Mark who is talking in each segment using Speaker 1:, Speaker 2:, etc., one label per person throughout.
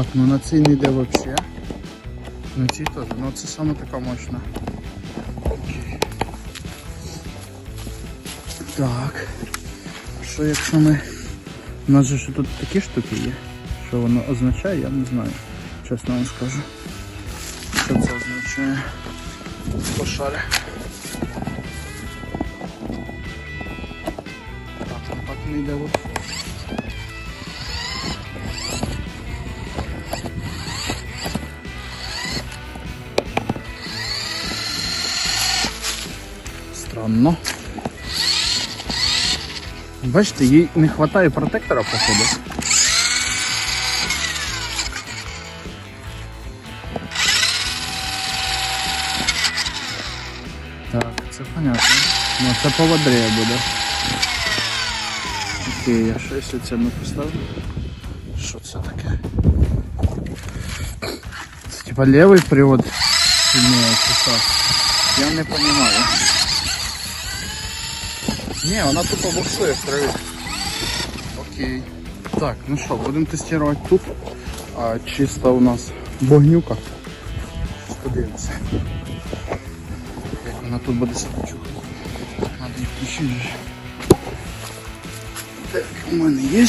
Speaker 1: Так, ну на цій не йде взагалі. На цій теж. Ну це саме така мощна. Окей. Так. Що якщо ми. У нас же ж тут такі штуки є. Що воно означає, я не знаю. Чесно вам скажу. Що це означає? Пошари. Так, ну так не йде от. Странно. Бачите, їй не вистачає протектора, походу. Так, це понятно. Ну це по буде. Окей, а що якщо це ми поставимо? Що це таке? Це типа левий привод? Чи що? Я не розумію. Ні, вона тупо буксує в траві. Окей. Так, ну що, будемо тестувати тут. А чисто у нас богнюка. Подивимося. Як вона тут буде себе чухати. Надо їх включити. же. Так, у мене є.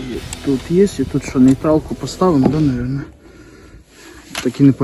Speaker 1: І тут є, і тут що нейтралку поставимо, да, наверное. Так і не понял.